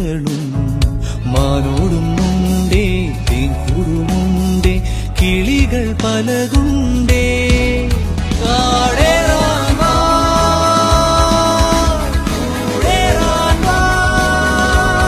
പൂക്കളും മാനോടുമുണ്ടേ തേൻകൂടുമുണ്ടേ കിളികൾ പലതുണ്ടേ